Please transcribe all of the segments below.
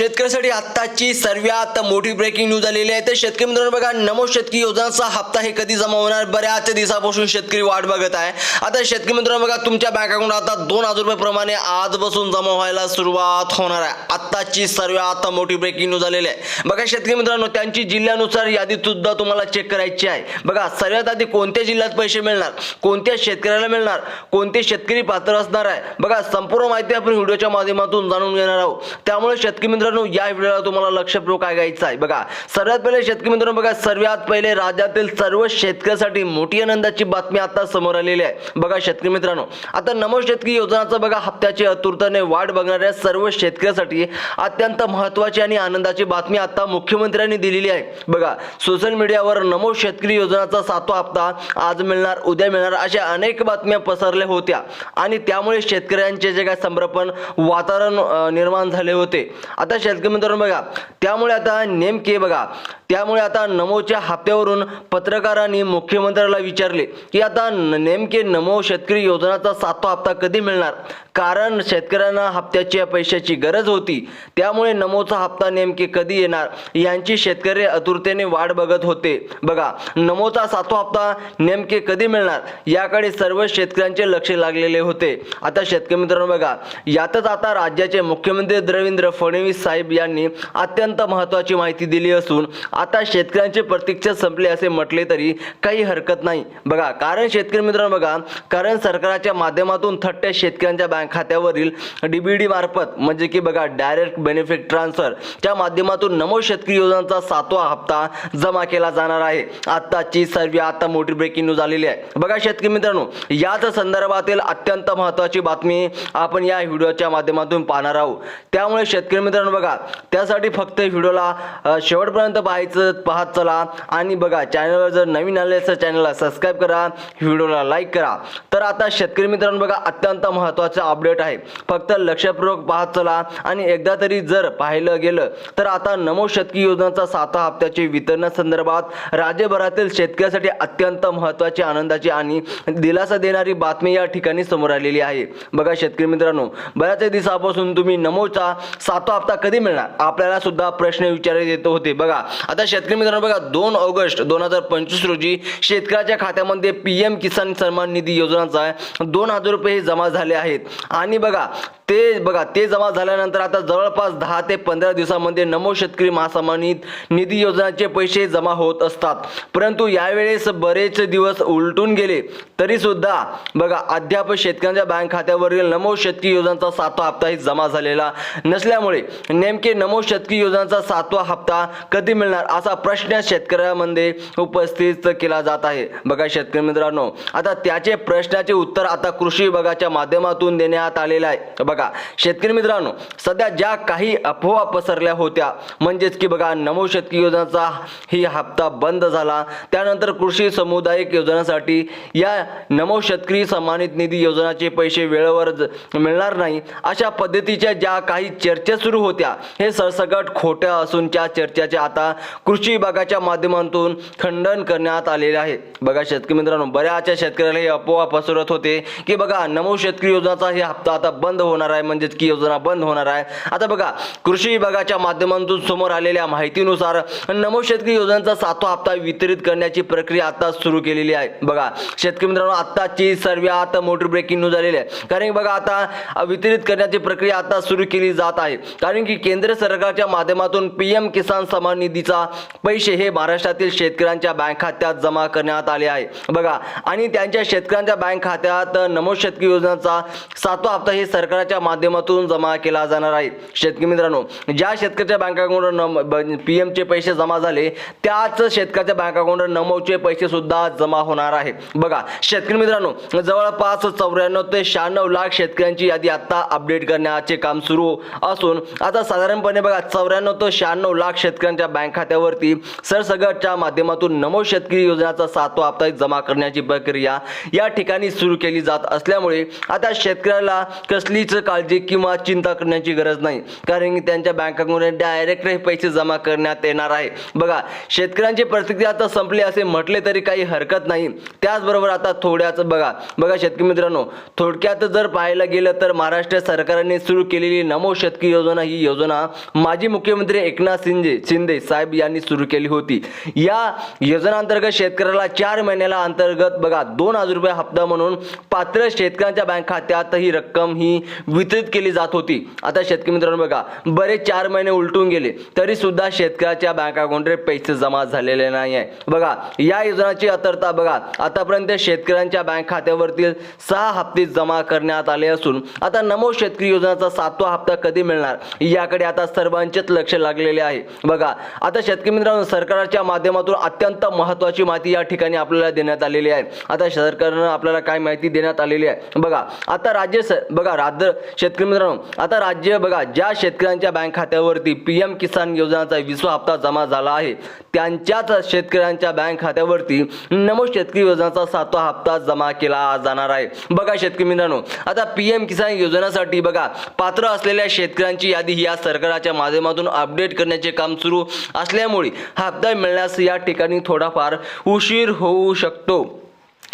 शेतकऱ्यासाठी आत्ताची सर्वात मोठी ब्रेकिंग न्यूज आलेली आहे. तर शेतकरी मित्रांनो बघा नमो शेतकरी योजनाचा हप्ता हे कधी जमा होणार? बऱ्याच दिवसापासून शेतकरी वाट बघत आहे. आता शेतकरी मित्रांनो बघा तुमच्या बँक अकाउंट आता दोन हजार रुपये प्रमाणे आजपासून जमा व्हायला सुरुवात होणार आहे. आत्ताची सर्वात मोठी ब्रेकिंग न्यूज आलेली आहे. बघा शेतकरी मित्रांनो त्यांची जिल्ह्यानुसार यादी सुद्धा तुम्हाला चेक करायची आहे. बघा सर्वात आधी कोणत्या जिल्ह्यात पैसे मिळणार? कोणत्या शेतकऱ्याला मिळणार? कोणते शेतकरी पात्र असणार आहे? बघा संपूर्ण माहिती आपण व्हिडिओच्या माध्यमातून जाणून घेणार आहोत. त्यामुळे शेतकरी मित्रांनो या व्हिडिओला तुम्हाला लक्षपूर्वक ऐकायचं आहे? बघा सर्वात पहिले शेतकरी मित्रांनो बघा सर्वात पहिले राज्यातील सर्व शेतकऱ्यासाठी मोठी आनंदाची बातमी आता समोर आलेली आहे. बघा शेतकरी मित्रांनो आता नमो शेतकरी योजनाचा बघा हप्त्याची आतुरतेने वाट बघणाऱ्या सर्व शेतकऱ्यासाठी अत्यंत महत्वाची आणि आनंदाची बातमी आता मुख्यमंत्र्यांनी दिलेली आहे. बघा सोशल मीडियावर नमो शेतकरी योजनाचा सातवा हप्ता आज मिळणार उद्या मिळणार अशा अनेक बातम्या पसरल्या होत्या. आणि त्यामुळे शेतकऱ्यांचे जे काय संभ्रपण वातावरण निर्माण झाले होते. आता शेतकरी मित्रांनो बघा त्यामुळे आता नेमके बघा त्यामुळे आता नमोच्या हप्त्यावरून पत्रकारांनी मुख्यमंत्र्याला विचारले की आता नेमके नमो शेतकरी योजनाचा सातवा हप्ता कधी मिळणार? कारण शेतकऱ्यांना हप्त्याच्या पैशाची गरज होती त्यामुळे नमोचा हप्ता नेमके कधी येणार? यांची शेतकरी आतुरतेने वाट बघत होते. बघा नमोचा सातवा हप्ता नेमके कधी मिळणार? याकडे सर्व शेतकऱ्यांचे लक्ष लागलेले होते. आता शेतकरी मित्रांनो बघा यातच आता राज्याचे मुख्यमंत्री देवेंद्र फडणवीस साहेब यांनी अत्यंत महत्त्वाची माहिती दिली असून आता शेतकऱ्यांची प्रतीक्षा संपली असे म्हटले तरी काही हरकत नाही. बघा कारण शेतकरी मित्रांनो बघा कारण सरकारच्या माध्यमातून थट्ट्या शेतकऱ्यांच्या बँक खात्यावरील डीबीडी मार्फत म्हणजे की बघा डायरेक्ट बेनिफिट ट्रान्सफर च्या माध्यमातून नमो शेतकरी योजनाचा सातवा हप्ता जमा केला जाणार आहे. आत्ताची सर्व आता मोठी ब्रेकिंग न्यूज आलेली आहे. बघा शेतकरी मित्रांनो याच संदर्भातील अत्यंत महत्त्वाची बातमी आपण या व्हिडिओच्या माध्यमातून पाहणार आहोत. त्यामुळे शेतकरी मित्रांनो बघा. त्यासाठी फक्त व्हिडिओला शेवटपर्यंत पाहायचं पाहत चला. आणि बघा चॅनलवर जर नवीन आले असेल चॅनलला सबस्क्राईब करा. व्हिडिओला लाईक करा. तर आता शेतकरी मित्रांनो बघा अत्यंत महत्त्वाचा अपडेट आहे. फक्त लक्षपूर्वक पाहत चला. आणि एकदा तरी जर पाहिलं गेलं तर आता नमो शेतकी योजनाचा सातवा हप्त्याचे वितरणासंदर्भात राज्यभरातील शेतकऱ्यासाठी अत्यंत महत्त्वाची आनंदाची आणि दिलासा देणारी बातमी या ठिकाणी समोर आलेली आहे. बघा शेतकरी मित्रांनो बऱ्याच दिवसापासून तुम्ही नमोचा सातवा हप्ता कधी मिळणार? आपल्याला सुद्धा प्रश्न विचारले येत होते. बघा आता शेतकरी मित्रांनो बघा दोन ऑगस्ट दोन हजार पंचवीस रोजी शेतकऱ्याच्या खात्यामध्ये पी एम किसान सन्मान निधी योजनाचा दोन हजार रुपये हे जमा झाले आहेत. आणि बघा ते बघा ते जमा झाल्यानंतर आता जवळपास दहा ते पंधरा दिवसामध्ये नमो शेतकरी महासन्मानित निधी योजनाचे पैसे जमा होत असतात. परंतु यावेळेस बरेच दिवस उलटून गेले. तरी सुद्धा बघा अद्याप शेतकऱ्यांच्या बँक खात्यावरील नमो शेतकी योजनाचा सातवा हप्ताही जमा झालेला नसल्यामुळे नेमके नमो शेतकी योजनाचा सातवा हप्ता कधी मिळणार असा प्रश्न शेतकऱ्यामध्ये उपस्थित केला जात आहे. बघा शेतकरी मित्रांनो आता त्याचे प्रश्नाचे उत्तर आता कृषी विभागाच्या माध्यमातून देण्यात आलेले आहे. बघा शेतकरी मित्रांनो सध्या ज्या काही अफवा पसरल्या होत्या म्हणजेच की बघा नमो शेतकरी योजनाचा ही हप्ता बंद झाला त्यानंतर कृषी समुदायिक योजनासाठी या नमो शेतकरी सन्मानित निधी योजनाचे पैसे वेळेवर मिळणार नाही. अशा पद्धतीच्या ज्या काही चर्चा सुरू होत्या हे सरसकट खोट्या असून त्या चर्चेच्या आता कृषी विभागाच्या माध्यमातून खंडन करण्यात आलेले आहे. बघा शेतकरी मित्रांनो बऱ्याचशा शेतकऱ्याला हे अफवा पसरत होते की बघा नमो शेतकरी योजनाचा हे हप्ता आता बंद होणार आहे म्हणजेच की योजना बंद होणार आहे. आता बघा कृषी विभागाच्या माध्यमातून समोर आलेल्या माहितीनुसार नमो शेतकरी योजनाचा सातवा हप्ता वितरित करण्याची प्रक्रिया आता सुरू केलेली आहे. बघा शेतकरी मित्रांनो आत्ताची सर्वात मोठी ब्रेकिंग न्यूज आलेली आहे. कारण की बघा आता वितरित करण्याची प्रक्रिया आता सुरू केली जात आहे. कारण की केंद्र सरकारच्या माध्यमातून पीएम किसान सन्मान निधीचा पैसे हे महाराष्ट्रातील शेतकऱ्यांच्या बँक खात्यात जमा करण्यात आले आहे. बघा आणि त्यांच्या शेतकऱ्यांच्या बँक खात्यात नमो शेतकरी योजनेचा सातवा हप्ता हे सरकारच्या माध्यमातून जमा केला जाणार आहे. शेतकरी मित्रांनो ज्या शेतकऱ्याच्या बँक अकाउंटवर पी एमचे पैसे जमा झाले त्याच शेतकऱ्याच्या बँक अकाउंटवर नमोचे पैसे सुद्धा जमा होणार आहे. बघा शेतकरी मित्रांनो जवळपास चौऱ्याण्णव ते शहाण्णव लाख शेतकऱ्यांची यादी आता अपडेट करण्याचे काम सुरू असून आता साधारणपणे बघा चौऱ्याण्णव ते शहाण्णव लाख शेतकऱ्यांच्या बँक खात्यावरती सरसगटच्या माध्यमातून नमो शेतकरी योजनेचा सातवा हप्ता जमा करण्याची प्रक्रिया या ठिकाणी सुरू केली जात असल्यामुळे आता शेतकऱ्याला कसलीच काळजी किंवा चिंता करण्याची गरज नाही. कारण की त्यांच्या बँक अकाउंटमध्ये डायरेक्ट हे पैसे जमा करण्यात येणार आहे. बघा शेतकऱ्यांची परिस्थिती आता संपली असे म्हटले तरी काही हरकत नाही. त्याचबरोबर आता थोड्याच बघा बघा शेतकरी मित्रांनो थोडक्यात जर पाहायला गेलं तर महाराष्ट्र सरकारने सुरू केलेली नमो शेतकरी योजना ही योजना माजी मुख्यमंत्री एकनाथ शिंदे शिंदे साहेब यांनी सुरू केली होती. या योजनेअंतर्गत शेतकऱ्याला चार महिन्याला अंतर्गत बघा दोन हजार रुपये हप्ता म्हणून पात्र शेतकऱ्यांच्या बँक खात्यात ही रक्कम ही वितरित केली जात होती. आता शेतकरी मित्रांनो बघा बरेच चार महिने उलटून गेले तरी सुद्धा शेतकऱ्याच्या बँक अकाउंटवर पैसे जमा झालेले नाही आहे बघा या योजनाची अतरता बघा आतापर्यंत शेतकऱ्यांच्या बँक खात्यावरतील सहा हप्ते जमा करण्यात आले असून आता नमो शेतकरी योजनेचा सातवा हप्ता कधी मिळणार? याकडे आता सर्वांचेच लक्ष लागलेले आहे. बघा आता शेतकरी मित्रांनो सरकारच्या माध्यमातून अत्यंत महत्वाची माहिती या ठिकाणी आपल्याला देण्यात आलेली आहे. आता सरकारनं आपल्याला काय माहिती देण्यात आलेली आहे? बघा आता राज्य स- बघा राज्य शेतकरी मित्रांनो आता राज्य बघा ज्या शेतकऱ्यांच्या बँक खात्यावरती पी एम किसान योजनाचा विसवा हप्ता जमा झाला आहे त्यांच्याच शेतकऱ्यांच्या बँक खात्यावरती नमो शेतकरी योजनाचा सातवा हप्ता जमा केला जाणार आहे. बघा शेतकरी मित्रांनो आता पी एम किसान योजनेसाठी बघा पात्र असलेल्या शेतकऱ्यांची यादी या सरकारच्या माध्यमातून अपडेट करण्याचे काम सुरू असल्यामुळे हप्ता मिळण्यास या ठिकाणी थोडाफार उशीर होऊ शकतो.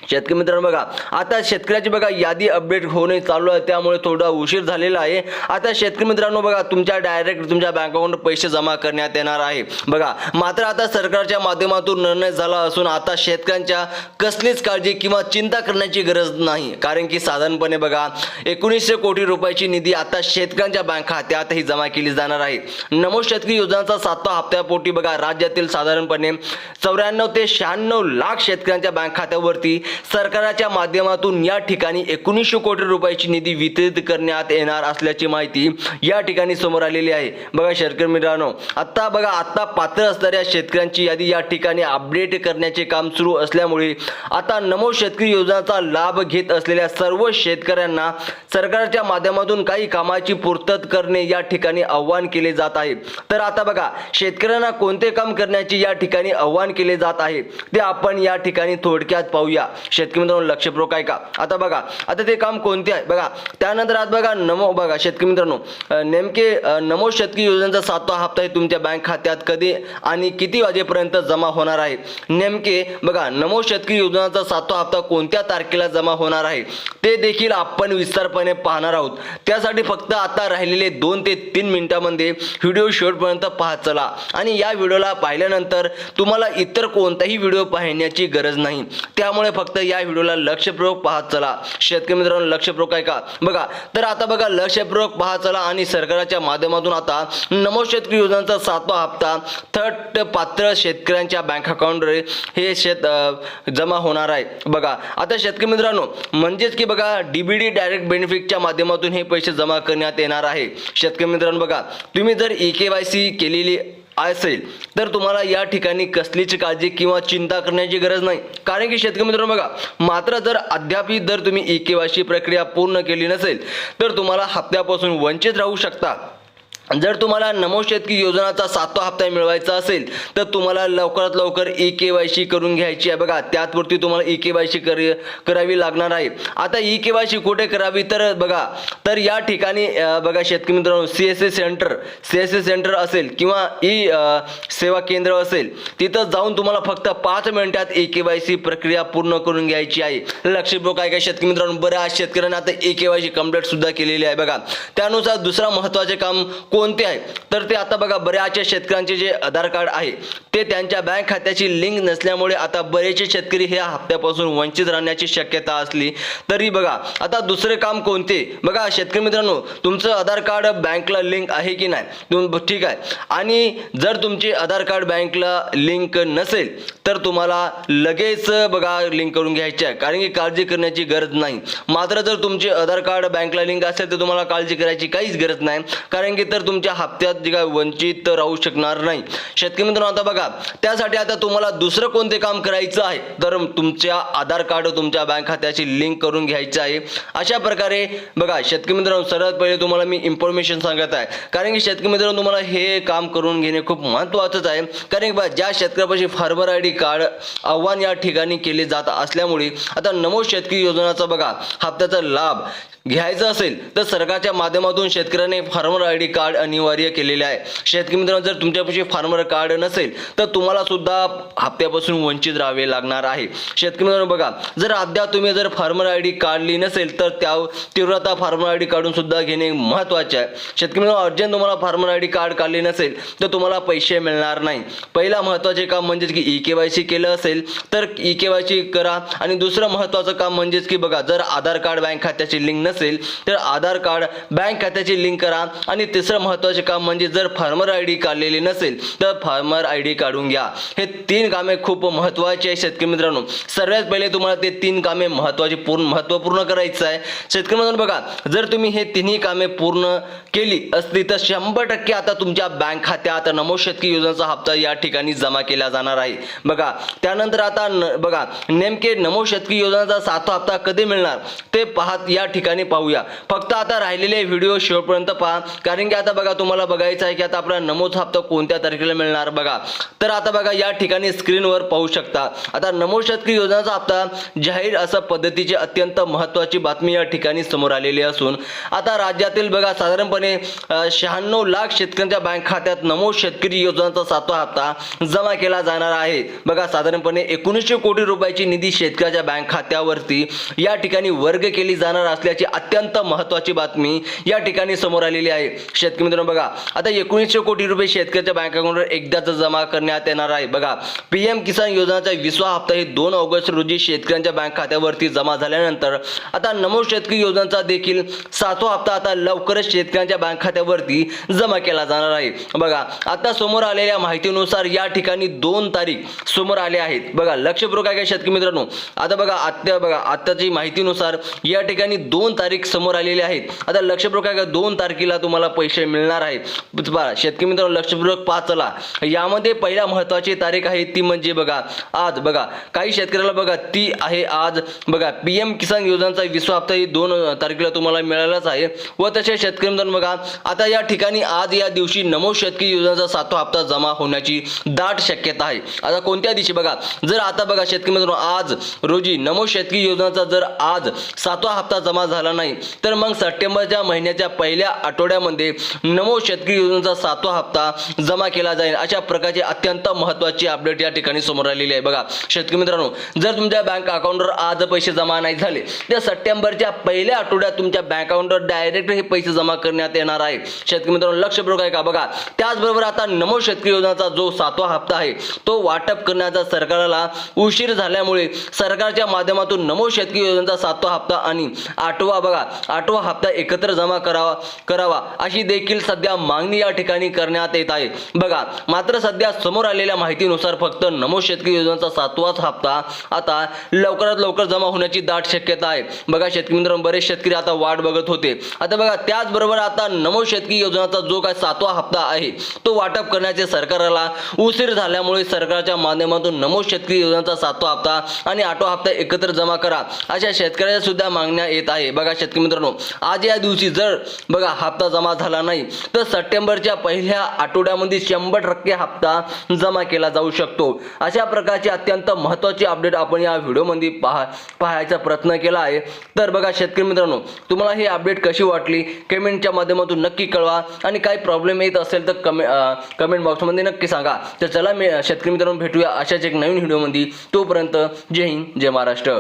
शेतकरी मित्रांनो बघा आता शेतकऱ्याची बघा यादी अपडेट होणे चालू आहे त्यामुळे थोडा उशीर झालेला आहे. आता शेतकरी मित्रांनो बघा तुमच्या डायरेक्ट तुमच्या बँक अकाउंट पैसे जमा करण्यात येणार आहे. बघा मात्र आता सरकारच्या माध्यमातून निर्णय झाला असून आता शेतकऱ्यांच्या कसलीच काळजी किंवा चिंता करण्याची गरज नाही. कारण की साधारणपणे बघा एकोणीसशे कोटी रुपयाची निधी आता शेतकऱ्यांच्या बँक खात्यातही जमा केली जाणार आहे. नमो शेतकरी योजनाचा सातवा हप्त्यापोटी बघा राज्यातील साधारणपणे चौऱ्याण्णव ते शहाण्णव लाख शेतकऱ्यांच्या बँक खात्यावरती सरकारच्या माध्यमातून या ठिकाणी एकोणीसशे कोटी रुपयाची निधी वितरित करण्यात येणार असल्याची माहिती या ठिकाणी समोर आलेली आहे. बघा शेतकरी मित्रांनो आत्ता बघा आत्ता पात्र असणाऱ्या शेतकऱ्यांची यादी या ठिकाणी अपडेट करण्याचे काम सुरू असल्यामुळे आता नमो शेतकरी योजनेचा लाभ घेत असलेल्या सर्व शेतकऱ्यांना सरकारच्या माध्यमातून काही कामाची पूर्तता करणे या ठिकाणी आव्हान केले जात आहे. तर आता बघा शेतकऱ्यांना कोणते काम करण्याचे या ठिकाणी आव्हान केले जात आहे ते आपण या ठिकाणी थोडक्यात पाहूया. शेतकरी मित्रांनो लक्षपूर्वक ऐका आता बघा आता ते काम कोणते आहे? बघा त्यानंतर आज बघा नमो बघा शेतकरी मित्रांनो नेमके नमो शेतकरी योजनेचा सातवा हप्ता आहे तुमच्या बँक खात्यात कधी आणि किती वाजेपर्यंत जमा होणार आहे? नेमके बघा नमो शेतकरी योजनेचा सातवा हप्ता कोणत्या तारखेला जमा होणार आहे? ते देखील आपण विस्तारपणे पाहणार आहोत. त्यासाठी फक्त आता राहिलेले दोन ते तीन मिनिटांमध्ये व्हिडिओ शेवटपर्यंत पाहत चला. आणि या व्हिडिओला पाहिल्यानंतर तुम्हाला इतर कोणताही व्हिडिओ पाहण्याची गरज नाही. त्यामुळे फक्त फक्त या व्हिडिओला लक्षपूर्वक पाहत चला. शेतकरी मित्रांनो लक्षपूर्वक ऐका. बघा तर आता बघा लक्षपूर्वक पाहत चला आणि सरकारच्या माध्यमातून आता नमो शेतकरी योजनेचा सातवा हप्ता थट पात्र शेतकऱ्यांच्या बँक अकाउंटवर हे शेत जमा होणार आहे. बघा आता शेतकरी मित्रांनो म्हणजेच की बघा डीबीडी डायरेक्ट बेनिफिटच्या माध्यमातून हे पैसे जमा करण्यात येणार आहे. शेतकरी मित्रांनो बघा तुम्ही जर ई के वाय सी केलेली असेल तर तुम्हाला या ठिकाणी कसलीच काळजी किंवा चिंता करण्याची गरज नाही. कारण की शेतकरी मित्रांनो बघा मात्र जर अद्याप जर तुम्ही ई केवायसी प्रक्रिया पूर्ण केली नसेल तर तुम्हाला हप्त्यापासून वंचित राहू शकता. जर तुम्हाला नमो शेतकी योजनाचा सातवा हप्ता मिळवायचा असेल तर तुम्हाला लवकरात लवकर ई के वाय सी करून घ्यायची आहे. बघा त्यातपुरती तुम्हाला ई के वाय सी कर करावी लागणार आहे. आता ई के वाय सी कुठे करावी? तर बघा तर या ठिकाणी बघा शेतकरी मित्रांनो C S A centre C S A centre असेल किंवा ई सेवा केंद्र असेल तिथं जाऊन तुम्हाला फक्त पाच मिनिटात ई के वाय सी प्रक्रिया पूर्ण करून घ्यायची आहे. लक्षपूर्वक काय काय शेतकरी मित्रांनो बऱ्याच शेतकऱ्यांना आता E K Y C complete सुद्धा केलेली आहे. बघा त्यानुसार दुसरा महत्त्वाचे काम कोणते आहे? तर ते आता बघा बऱ्याचशा शेतकऱ्यांचे जे आधार कार्ड आहे ते त्यांच्या बँक खात्याची लिंक नसल्यामुळे आता बरेचसे शेतकरी ह्या हप्त्यापासून वंचित राहण्याची शक्यता असली. तरी बघा आता दुसरे काम कोणते? बघा शेतकरी मित्रांनो तुमचं आधार कार्ड बँकला लिंक आहे की नाही? तुम ठीक आहे. आणि जर तुमचे आधार कार्ड बँकला लिंक नसेल तर तुम्हाला लगेच बघा लिंक करून घ्यायचे आहे. कारण की काळजी करण्याची गरज नाही. मात्र जर तुमचे आधार कार्ड बँकला लिंक असेल तर तुम्हाला काळजी करायची काहीच गरज नाही. कारण की तर तुमच्या हप्त्यात जे काय वंचित राहू शकणार नाही. शेतकरी मित्रांनो आता बघा त्यासाठी आता तुम्हाला दुसरं कोणते काम करायचं आहे? तर तुमच्या आधार कार्ड तुमच्या बँक खात्याची लिंक करून घ्यायचं आहे. अशा प्रकारे बघा शेतकरी मित्रांनो सर्वात पहिले तुम्हाला मी इन्फॉर्मेशन सांगत आहे. कारण की शेतकरी मित्रांनो तुम्हाला हे काम करून घेणे खूप महत्त्वाचंच आहे. कारण की बघा ज्या शेतकऱ्यापाशी फार्मर आय डी कार्ड आव्हान या ठिकाणी केले जात असल्यामुळे आता नमो शेतकरी योजनाचा बघा हप्त्याचा लाभ घ्यायचं असेल तर सरकारच्या माध्यमातून शेतकऱ्याने फार्मर आय डी कार्ड अनिवार्य केलेले आहे. शेतकरी मित्रांनो जर तुमच्यापाशी फार्मर कार्ड नसेल तर तुम्हाला सुद्धा हप्त्यापासून वंचित राहावे लागणार आहे. शेतकरी मित्रांनो बघा जर अद्याप तुम्ही जर फार्मर आय डी काढली नसेल तर त्या तीव्रता फार्मर आय डी काढून सुद्धा घेणे महत्त्वाचे आहे. शेतकरी मित्रांनो अर्जंट तुम्हाला फार्मर आय डी कार्ड काढले नसेल तर तुम्हाला पैसे मिळणार नाही. पहिला महत्त्वाचे काम म्हणजेच की ई के वाय सी केलं असेल तर ई के वाय सी करा. आणि दुसरं महत्त्वाचं काम म्हणजेच की बघा जर आधार कार्ड बँक खात्याची लिंक नसेल तर आधार कार्ड बँक खात्याची लिंक करा. आणि तिसरं महत्त्वाचे काम म्हणजे जर फार्मर आय डी काढलेली नसेल तर फार्मर आय डी काढून घ्या. हे तीन कामे खूप महत्त्वाची आहे शेतकरी मित्रांनो. सर्वात पहिले तुम्हाला ते तीन कामे महत्त्वाची पूर्ण महत्त्वपूर्ण करायचं आहे. शेतकरी मित्रांनो बघा जर तुम्ही हे तिन्ही कामे पूर्ण केली असली तर शंभर टक्के आता तुमच्या बँक खात्यात नमो शेतकी योजनेचा हप्ता या ठिकाणी जमा केला जाणार आहे. बघा त्यानंतर आता न- बघा नेमके नमो शेतकी योजनेचा सातवा हप्ता कधी मिळणार? ते पाहत या ठिकाणी पाहूया. फक्त आता राहिलेले व्हिडिओ शेवटपर्यंत पहा. कारण की आता बघा तुम्हाला बघायचं आहे की आता आपला नमोज हप्ता कोणत्या तारखेला मिळणार बघा. तर आता बघा या ठिकाणी स्क्रीनवर पाहू शकता. आता नमो शेतकरी योजनेचा हप्ता जाहीर असं पद्धतीची अत्यंत महत्त्वाची बातमी या ठिकाणी समोर आलेली असून आता राज्यातील बघा साधारणपणे शहाण्णव लाख शेतकऱ्यांच्या बँक खात्यात नमो शेतकरी योजनेचा सातवा हप्ता जमा केला जाणार आहे. बघा साधारणपणे एकोणीसशे कोटी रुपयाची निधी शेतकऱ्याच्या बँक खात्यावरती या ठिकाणी वर्ग केली जाणार असल्याची अत्यंत महत्त्वाची बातमी या ठिकाणी समोर आलेली आहे. शेतकरी मित्रांनो बघा आता एकोणीसशे कोटी रुपये शेतकऱ्याच्या बँक अकाउंटवर एकदाच जमा करण्यात येणार आहे. बघा पीएम किसान योजनाचा विसवा हप्ता हे दोन ऑगस्ट रोजी शेतकऱ्यांच्या बँक खात्यावरती जमा झाल्यानंतर आता नमो शेतकरी योजनेचा देखील सातवा हप्ता आता लवकरच शेतकऱ्यांच्या बँक खात्यावरती जमा केला जाणार आहे. बघा आता समोर आलेल्या माहितीनुसार या ठिकाणी दोन तारीख समोर आले आहेत. बघा लक्षपूर्वक आहे शेतकरी मित्रांनो? आता बघा आत्ता बघा आत्ताची माहितीनुसार या ठिकाणी दोन तारीख समोर आलेली आहेत आता लक्षपूर्वक आहे का दोन तारखेला तुम्हाला पैसे मिळणार आहेत. बघा शेतकरी मित्रांनो लक्षपूर्वक पाच चला. यामध्ये पहिल्या महत्वाची तारीख आहे ती म्हणजे बघा आज. बघा काही शेतकऱ्याला बघा ती आहे आज. बघा पी एम किसान योजनेचा विश्वा हप्ता ही दोन तारखेला तुम्हाला मिळालाच आहे. व तसे शेतकरी मित्रांनो बघा आता या ठिकाणी आज या दिवशी नमो शेतकरी योजनेचा सातवा हप्ता जमा होण्याची दाट शक्यता आहे. आता कोणत्या दिवशी? बघा जर आता बघा शेतकरी मित्रांनो आज रोजी नमो शेतकरी योजनेचा जर आज सातवा हप्ता जमा झाला नाही. तर मग सप्टेंबरच्या महिन्याच्या पहिल्या आठवड्यामध्ये नमो शेतकरी योजनेचा सातवा हप्ता जमा केला जाईल. अशा प्रकारची अत्यंत महत्त्वाची अपडेट या ठिकाणी समोर आलेली आहे. बघा शेतकरी मित्रांनो जर तुमच्या बँक अकाउंटवर आज पैसे जमा नाही झाले तर सप्टेंबरच्या पहिल्या आठवड्यात तुमच्या बँक अकाउंटवर डायरेक्ट हे पैसे जमा करण्यात येणार आहे. शेतकरी मित्रांनो लक्ष आहे का बघा त्याचबरोबर आता नमो शेतकरी योजनेचा जो सातवा हप्ता आहे तो वाटप करण्याचा सरकारला उशीर झाल्यामुळे सरकारच्या माध्यमातून नमो शेतकरी योजनेचा सातवा हप्ता आणि आठवा बघा आठवा हप्ता एकत्र जमा करावा करावा. अशी देखील सध्या मागणी या ठिकाणी करण्यात येत आहे. बघा मात्र सध्या समोर आलेल्या माहितीनुसार फक्त नमो शेतकरी योजनेचा सातवाच हप्ता आता लवकरात लवकर जमा होण्याची दाट शक्यता आहे. बघा शेतकरी मित्रांनो बरेच शेतकरी आता वाट बघत होते. आता बघा त्याचबरोबर आता नमो शेतकरी योजनेचा जो काय सातवा हप्ता आहे तो वाटप करण्याचे सरकारला उशीर झाल्यामुळे सरकारच्या माध्यमातून नमो शेतकरी योजनेचा सातवा हप्ता आणि आठवा हप्ता एकत्र जमा करा अशा शेतकऱ्याच्या सुद्धा मागण्या येत आहे. बघा शेतकरी मित्रांनो आज या दिवशी जर बघा हप्ता जमा झाला नाही तर सप्टेंबरच्या पहिल्या आठवड्यामध्ये शंभर टक्के हप्ता जमा केला जाऊ शकतो. अशा प्रकारची अत्यंत महत्त्वाचे अपडेट आपण या व्हिडिओमध्ये पहा पाहायचा प्रयत्न केला आहे. तर बघा शेतकरी मित्रांनो तुम्हाला ही अपडेट कशी वाटली? कमेंटच्या माध्यमातून नक्की कळवा. आणि काही प्रॉब्लेम येत असेल तर कमे कमेंट बॉक्समध्ये नक्की सांगा. तर चला मी शेतकरी मित्रांनो भेटूया अशाच एक नवीन व्हिडिओमध्ये. तोपर्यंत जय हिंद जय महाराष्ट्र.